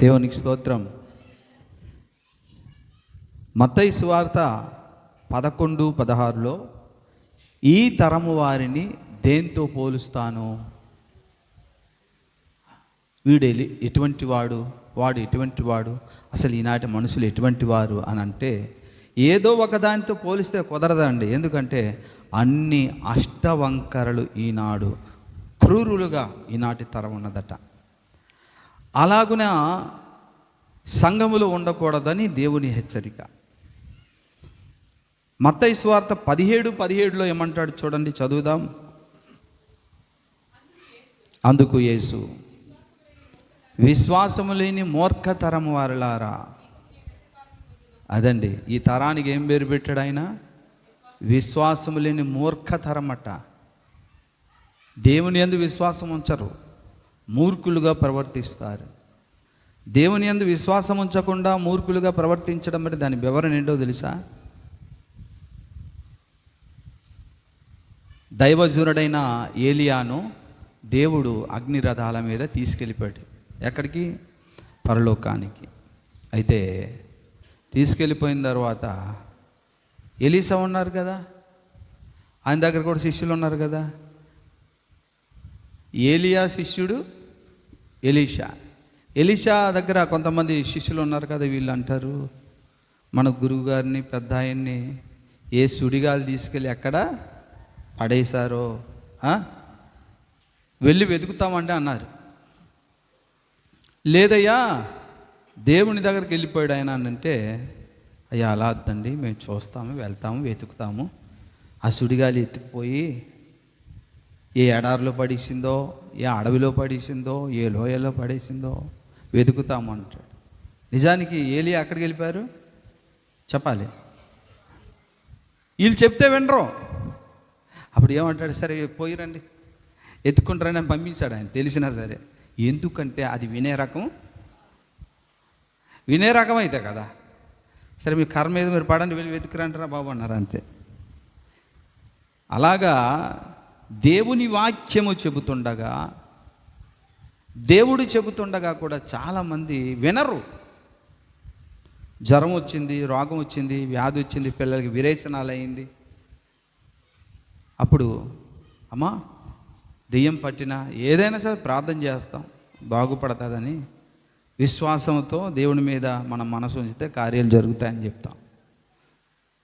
దేవునికి స్తోత్రం. మత్తయి సువార్త పదకొండు పదహారులో ఈ తరము వారిని దేంతో పోలుస్తాను? వీడు ఎటువంటి వాడు? వాడు ఎటువంటి వాడు? అసలు ఈనాటి మనుషులు ఎటువంటి వారు అని అంటే ఏదో ఒకదానితో పోలిస్తే కుదరదండి. ఎందుకంటే అన్ని అష్టవంకరలు ఈనాడు క్రూరులుగా ఈనాటి తరం ఉన్నదట. అలాగున సంఘములు ఉండకూడదని దేవుని హెచ్చరిక. మత్తయి స్వార్థ పదిహేడు పదిహేడులో ఏమంటాడు చూడండి చదువుదాం. అందుకు యేసు విశ్వాసము లేని మూర్ఖతరం వారులారా. అదండి ఈ తరానికి ఏం పేరు పెట్టాడు ఆయన? విశ్వాసము లేని మూర్ఖతరం అట దేవుని ఎందు విశ్వాసం ఉంచరు. మూర్ఖులుగా ప్రవర్తిస్తారు. దేవుని యందు విశ్వాసం ఉంచకుండా మూర్ఖులుగా ప్రవర్తించడం అంటే దాని వివరణ ఏంటో తెలుసా? దైవజురుడైన ఏలియాను దేవుడు అగ్ని రథాల మీద తీసుకెళ్ళిపోయాడు. ఎక్కడికి? పరలోకానికి. అయితే తీసుకెళ్ళిపోయిన తర్వాత ఎలీసా ఉన్నారు కదా? ఆయన దగ్గర కూడా శిష్యులు ఉన్నారు కదా? ఏలియా శిష్యుడు ఎలీషా. ఎలీషా దగ్గర కొంతమంది శిష్యులు ఉన్నారు కదా వీళ్ళు అంటారు మన గురువు గారిని పెద్ద ఆయన్ని ఏ సుడిగాలు తీసుకెళ్ళి ఎక్కడ పడేశారో వెళ్ళి వెతుకుతామండి అన్నారు. లేదయ్యా దేవుని దగ్గరికి వెళ్ళిపోయాడు ఆయన అంటే అయ్యా అలా వద్దండి మేము చూస్తాము వెళ్తాము వెతుకుతాము. ఆ సుడిగాలి ఎత్తుకుపోయి ఏ ఎడారిలో పడేసిందో ఏ అడవిలో పడేసిందో ఏ లోయలో పడేసిందో వెతుకుతాము అంటాడు. నిజానికి ఏలి అక్కడికి వెళ్ళిపోయారు? చెప్పాలి. వీళ్ళు చెప్తే వినరు. అప్పుడు ఏమంటాడు సరే పోయిరండి ఎత్తుకుంటారని అని పంపించాడు ఆయన తెలిసినా సరే. ఎందుకంటే అది వినే రకం? వినే రకం అయితే కదా. సరే మీ కర్మ మీద మీరు పడండి వెళ్ళి వెతుకురంటారా బాబు అన్నారు అంతే. అలాగా దేవుని వాక్యము చెబుతుండగా దేవుడు చెబుతుండగా కూడా చాలామంది వినరు. జ్వరం వచ్చింది రోగం వచ్చింది వ్యాధి వచ్చింది పిల్లలకి విరేచనాలు అయింది అప్పుడు అమ్మా దెయ్యం పట్టినా ఏదైనా సరే ప్రార్థన చేస్తాం బాగుపడుతుందని విశ్వాసంతో దేవుని మీద మన మనసు ఉంచితే కార్యాలు జరుగుతాయని చెప్తాం.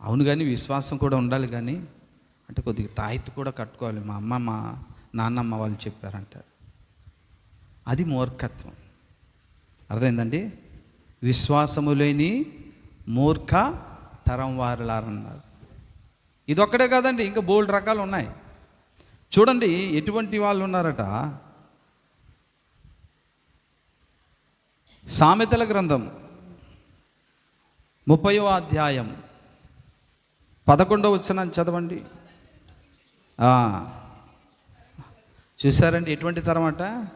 అవును కానీ విశ్వాసం కూడా ఉండాలి కానీ అంటే కొద్దిగా తాయితీ కూడా కట్టుకోవాలి. మా అమ్మ మా నాన్నమ్మ వాళ్ళు చెప్పారంటారు. అది మూర్ఖత్వం. అర్థమైందండి? విశ్వాసము లేని మూర్ఖ తరం వారులారన్నారు. ఇదొక్కడే కాదండి ఇంకా బోల్డ్ రకాలు ఉన్నాయి. చూడండి ఎటువంటి వాళ్ళు ఉన్నారట? సామెతల గ్రంథం ముప్పయో అధ్యాయం పదకొండవ వచ్చిన చదవండి. చూసారండి ఎటువంటి తరం అట?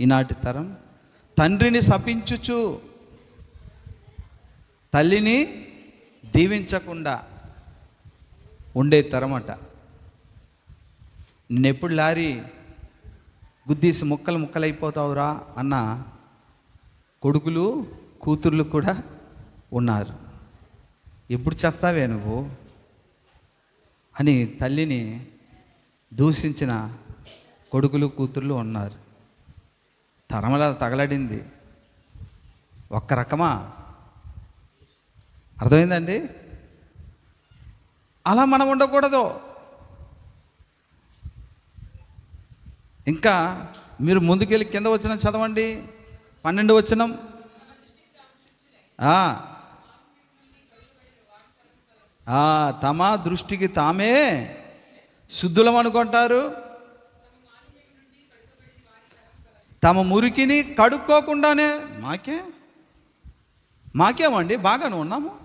ఈనాటి తరం. తండ్రిని శపించుచు తల్లిని దీవించకుండా ఉండే తరమట నిన్నెప్పుడు లారీ గుద్దీసి ముక్కలు ముక్కలైపోతావురా అన్న కొడుకులు కూతుర్లు కూడా ఉన్నారు. ఎప్పుడు చేస్తావే నువ్వు? అని తల్లిని దూషించిన కొడుకులు కూతుర్లు ఉన్నారు. తరమల తగలడింది. ఒక్క రకమా? అర్థమైందండి? అలా మనం ఉండకూడదు. ఇంకా మీరు ముందుకెళ్ళి కింద వచ్చిన చదవండి. పన్నెండు వచ్చినం తమ దృష్టికి తామే శుద్ధులం అనుకుంటారు? తమ మురికిని కడుక్కోకుండానే మాకే? మాకేమండి? బాగానే ఉన్నాము.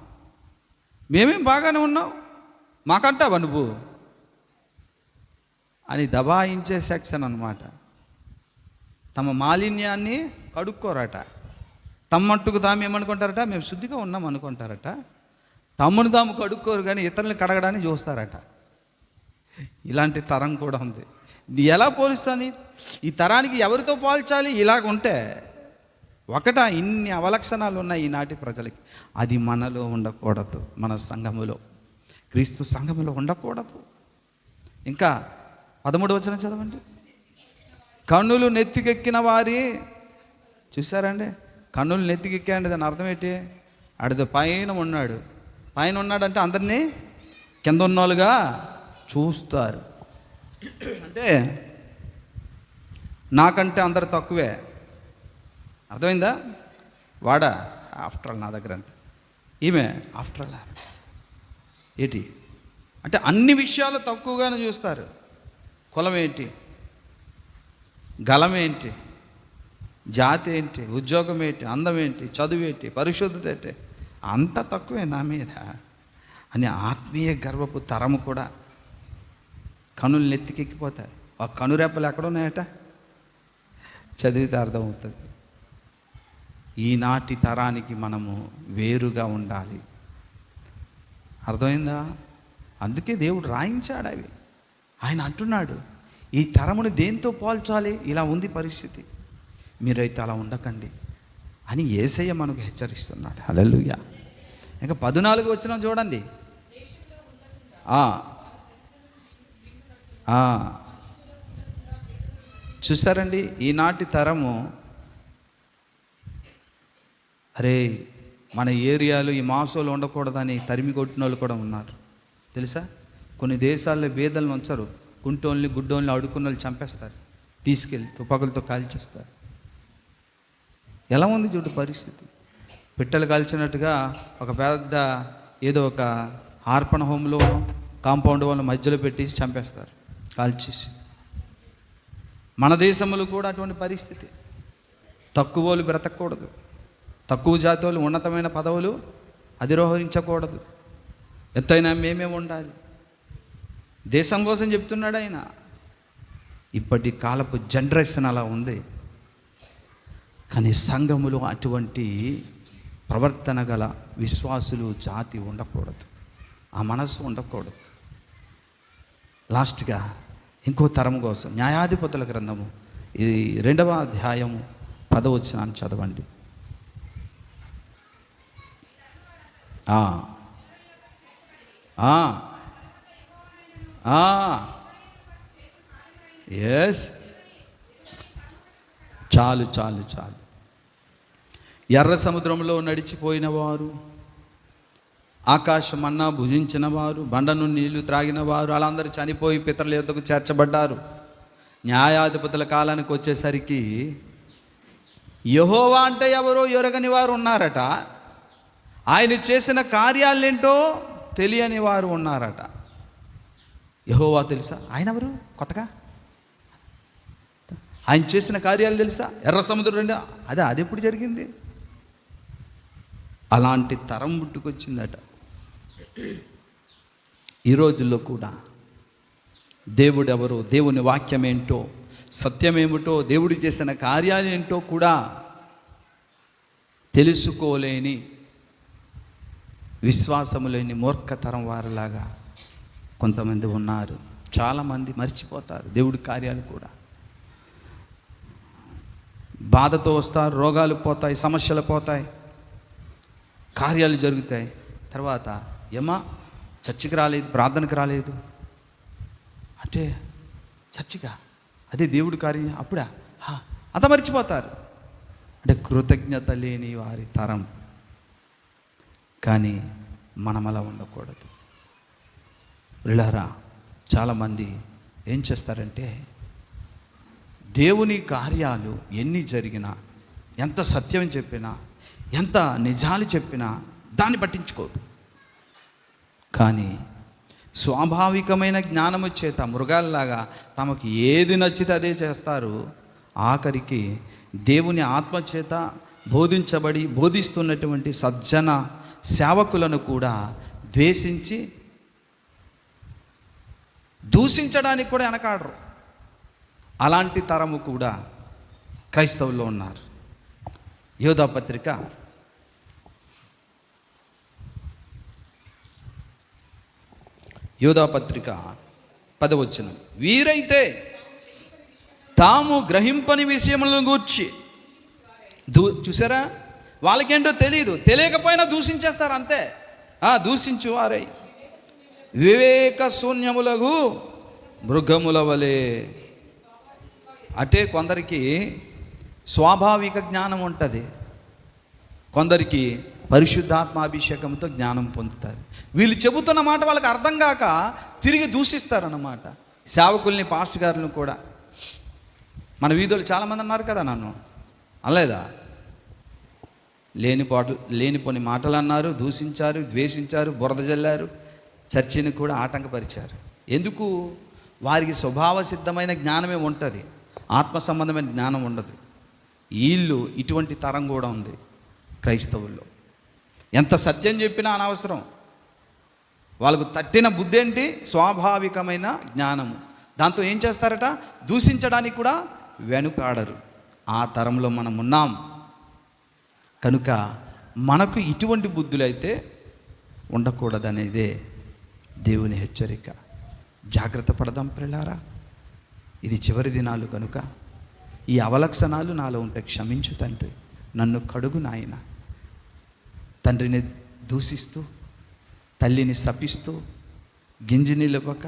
మేమేం బాగానే ఉన్నాం? మాకంటావా నువ్వు? అని దబాయించే సెక్షన్ అన్నమాట. తమ మాలిన్యాన్ని కడుక్కోరట. తమ్మట్టుకు తాము ఏమనుకుంటారట? మేము శుద్ధిగా ఉన్నాం అనుకుంటారట తమ్మును తాము కడుక్కోరు కానీ ఇతరులను కడగడానికి చూస్తారట. ఇలాంటి తరం కూడా ఉంది. ఇది ఎలా పోలుస్తాను ఈ తరానికి ఎవరితో పోల్చాలి? ఇలాగ ఉంటే ఒకట ఇన్ని అవలక్షణాలు ఉన్నాయి ఈనాటి ప్రజలకి. అది మనలో ఉండకూడదు మన సంఘములో. క్రీస్తు సంఘములో ఉండకూడదు. ఇంకా పదమూడు వచ్చిన చదవండి. కన్నులు నెత్తికెక్కిన వారి చూసారండి కన్నులు నెత్తికెక్కాయండి దాని అర్థం ఏంటి? అడిది పైన ఉన్నాడు. పైన ఉన్నాడంటే అందరినీ కింద ఉన్నోళ్ళుగా చూస్తారు. అంటే నాకంటే అందరు తక్కువే. అర్థమైందా? వాడా? ఆఫ్టర్ ఆల్ నా దగ్గర అంత. ఈమె ఆఫ్టర్ ఆల్ ఏంటి? అంటే అన్ని విషయాలు తక్కువగానే చూస్తారు. కులం ఏంటి? గలం ఏంటి? జాతి ఏంటి? ఉద్యోగం ఏంటి? అందం ఏంటి? చదువు ఏంటి? పరిశుద్ధత ఏంటి? అంత తక్కువే నా మీద. అని ఆత్మీయ గర్వపు తరము కూడా కనులు నెత్తికెక్కిపోతాయి. ఆ కనురెప్పలు ఎక్కడున్నాయట చదివితే అర్థమవుతుంది. ఈనాటి తరానికి మనము వేరుగా ఉండాలి. అర్థమైందా? అందుకే దేవుడు రాయించాడు అవి. ఆయన అంటున్నాడు ఈ తరమును దేంతో పోల్చాలి? ఇలా ఉంది పరిస్థితి. మీరైతే అలా ఉండకండి అని ఏసయ్య మనకు హెచ్చరిస్తున్నాడు. హల్లెలూయా. ఇంకా పద్నాలుగు వచ్చిన చూడండి. చూసారండి? ఈనాటి తరము అరే మన ఏరియాలో ఈ మాసోలు ఉండకూడదని తరిమి కొట్టిన వాళ్ళు కూడా ఉన్నారు. తెలుసా? కొన్ని దేశాల్లో బేదలను ఉంచరు. కుంటోళ్ళని గుడ్డోళ్ళని అడుక్కున్న వాళ్ళు చంపేస్తారు. తీసుకెళ్ళి తుపాకులతో కాల్చేస్తారు. ఎలా ఉంది చూడు పరిస్థితి? పిట్టలు కాల్చినట్టుగా ఒక పెద్ద ఏదో ఒక ఆర్పణ హోమ్లో కాంపౌండ్ వాళ్ళ మధ్యలో పెట్టేసి చంపేస్తారు. కాల్చేసి. మన దేశంలో కూడా అటువంటి పరిస్థితి. తక్కువ వాళ్ళు బ్రతకూడదు. తక్కువ జాతి వాళ్ళు ఉన్నతమైన పదవులు అధిరోహరించకూడదు ఎంతైనా మేమే ఉండాలి. దేశం కోసం చెప్తున్నాడు ఆయన. ఇప్పటి కాలపు జనరేషన్ అలా ఉంది. కానీ సంఘములో అటువంటి ప్రవర్తన గల విశ్వాసులు జాతి ఉండకూడదు. ఆ మనసు ఉండకూడదు. లాస్ట్గా ఇంకో తరం కోసం. న్యాయాధిపతుల గ్రంథము. ఇది రెండవ అధ్యాయము పదవచనాన్ని చదవండి. ఎస్ చాలు చాలు చాలు. ఎర్ర సముద్రంలో నడిచిపోయిన వారు ఆకాశం అన్నా భుజించిన వారు బండను నీళ్ళు త్రాగిన వారు వాళ్ళందరూ చనిపోయి పితరుల యొద్దకు చేర్చబడ్డారు. న్యాయాధిపతుల కాలానికి వచ్చేసరికి యహోవా అంటే ఎవరో ఎరగని వారు ఉన్నారట. ఆయన చేసిన కార్యాలేంటో తెలియని వారు ఉన్నారట. యహోవా తెలుసా? ఆయన ఎవరు? కొత్తగా? ఆయన చేసిన కార్యాలు తెలుసా? ఎర్ర సముద్రం రెండు? అదే అది ఎప్పుడు జరిగింది? అలాంటి తరం పుట్టుకొచ్చిందట. ఈ రోజుల్లో కూడా దేవుడు ఎవరు దేవుని వాక్యం ఏంటో సత్యమేమిటో దేవుడు చేసిన కార్యాలు ఏంటో కూడా తెలుసుకోలేని విశ్వాసము లేని మూర్ఖతరం వారిలాగా కొంతమంది ఉన్నారు. చాలామంది మర్చిపోతారు దేవుడి కార్యాలు కూడా. బాధతో వస్తారు రోగాలు పోతాయి సమస్యలు పోతాయి కార్యాలు జరుగుతాయి. తర్వాత ఏమా? చర్చికి రాలేదు ప్రార్థనకు రాలేదు. అంటే చర్చిగా అదే దేవుడి కార్యం అప్పుడా? అంత మర్చిపోతారు. అంటే కృతజ్ఞత లేని వారి తరం. కానీ మనం అలా ఉండకూడదు. వీళ్ళారా చాలామంది ఏం చేస్తారంటే దేవుని కార్యాలు ఎన్ని జరిగినా ఎంత సత్యం చెప్పినా ఎంత నిజాలు చెప్పినా దాన్ని పట్టించుకోరు. కానీ స్వాభావికమైన జ్ఞానము చేత మృగాల్లాగా తమకు ఏది నచ్చితే అదే చేస్తారు. ఆఖరికి దేవుని ఆత్మ చేత బోధించబడి బోధిస్తున్నటువంటి సజ్జన సేవకులను కూడా ద్వేషించి దూషించడానికి కూడా వెనకాడరు. అలాంటి తరము కూడా క్రైస్తవుల్లో ఉన్నారు. యోధా పత్రిక పదవచ్చిన పత్రిక వీరైతే తాము గ్రహింపని విషయములను గూర్చి దూ చూసారా వాళ్ళకేంటో తెలియదు తెలియకపోయినా దూషించేస్తారు అంతే. ఆ, దూషించు వారై వివేక శూన్యములకు మృగముల వలె. అటే కొందరికి స్వాభావిక జ్ఞానం ఉంటుంది కొందరికి పరిశుద్ధాత్మాభిషేకంతో జ్ఞానం పొందుతారు. వీళ్ళు చెబుతున్న మాట వాళ్ళకి అర్థం కాక తిరిగి దూషిస్తారన్నమాట. సేవకుల్ని పాస్ట్ గారిని కూడా. మన వీధులు చాలామంది అన్నారు కదా నన్ను. అనలేదా? లేని పాటలు లేనిపోని మాటలు అన్నారు దూషించారు ద్వేషించారు బురద జల్లారు చర్చిని కూడా ఆటంకపరిచారు. ఎందుకు? వారికి స్వభావ సిద్ధమైన జ్ఞానమే ఉంటుంది. ఆత్మ సంబంధమైన జ్ఞానం ఉండదు. వీళ్ళు ఇటువంటి తరం కూడా ఉంది క్రైస్తవుల్లో. ఎంత సత్యం చెప్పినా అనవసరం. వాళ్ళకు తట్టిన బుద్ధి ఏంటి స్వాభావికమైన జ్ఞానము. దాంతో ఏం చేస్తారట? దూషించడానికి కూడా వెనుకాడరు. ఆ తరంలో మనం ఉన్నాం. కనుక మనకు ఇటువంటి బుద్ధులైతే ఉండకూడదనేదే దేవుని హెచ్చరిక. జాగ్రత్త పడదాం పిల్లారా ఇది చివరి దినాలు కనుక. ఈ అవలక్షణాలు నాలో ఉంటే క్షమించు తండ్రి. నన్ను కడుగు నాయన. తండ్రిని దూషిస్తూ తల్లిని శపిస్తూ గింజనీళ్ళవ్వక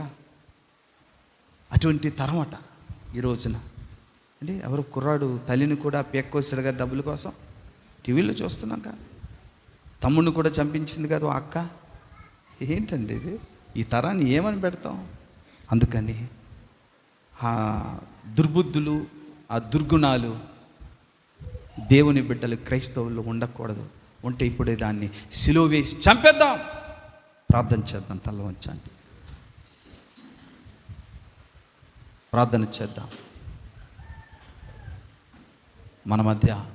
అటువంటి తరమట ఈ రోజున. అంటే ఎవరు కుర్రాడు తల్లిని కూడా పేక్కొచ్చాడు కదా డబ్బుల కోసం? టీవీలో చూస్తున్నాం కదా. తమ్ముడిని కూడా చంపించింది కదా అక్క. ఏంటండి ఇది? ఈ తరాన్ని ఏమని పెడతాం? అందుకని ఆ దుర్బుద్ధులు ఆ దుర్గుణాలు దేవుని బిడ్డలు క్రైస్తవులు ఉండకూడదు. ఉంటే ఇప్పుడే దాన్ని సిలువ వేసి చంపేద్దాం. ప్రార్థన చేద్దాం తల్ల వంచండి. ప్రార్థన చేద్దాం. మన మధ్య